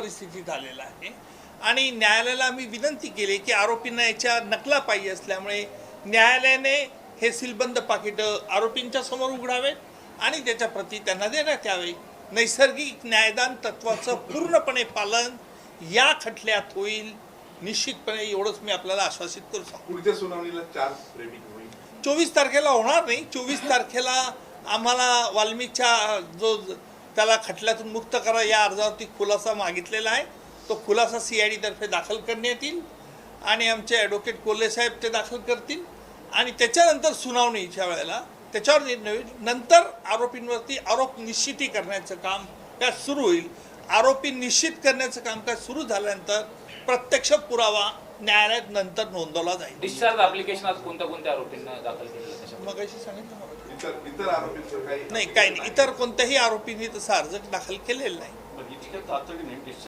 परिस्थिती झालेला आहे. आणि न्यायालयाला आम्ही विनंती केली की आरोपींना याच्या नकला पाहिजे असल्यामुळे न्यायालयाने हे सीलबंद पाकिटं आरोपींच्या समोर उघडावेत आणि त्याच्या प्रती त्यांना देण्यात यावे. नैसर्गिक न्यायदान तत्वाचं पूर्णपणे पालन या खटल्यात होईल. निश्चितपणे एवढंच मी आपल्याला आश्वासित करू शकतो. पुढच्या सुनावणीला चार चोवीस तारखेला होणार नाही. चोवीस तारखेला आम्हाला वाल्मिकच्या जो त्याला खटल्यातून मुक्त करा. या अर्जावरती खुलासा मागितलेला आहे. तो खुलासा सी आय डीतर्फे दाखल करण्यात येईल आणि आमचे ॲडव्होकेट कोल्हे साहेब ते दाखल करतील. आणि त्याच्यानंतर सुनावणीच्या वेळेला त्याच्यावर निर्णय होईल नंतर आरोपींवरती आरोप निश्चिती करण्याचं काम काय सुरू होईल. आरोपी निश्चित करण्याचं कामकाज सुरू झाल्यानंतर प्रत्यक्ष पुरावा न्यायालयात नंतर नोंदवला जाईल डिस्चार्ज ऍप्लिकेशन आज कोणत्या कोणत्या आरोपींना दाखल केलेलं त्याच्यामध्ये? मग अशी सांगितलं मला. इतर इतर आरोपींचं काही नाही काही नाही इतर कोणत्याही आरोपींनी तसा अर्ज दाखल केलेला नाही पण इतक्या तातडीने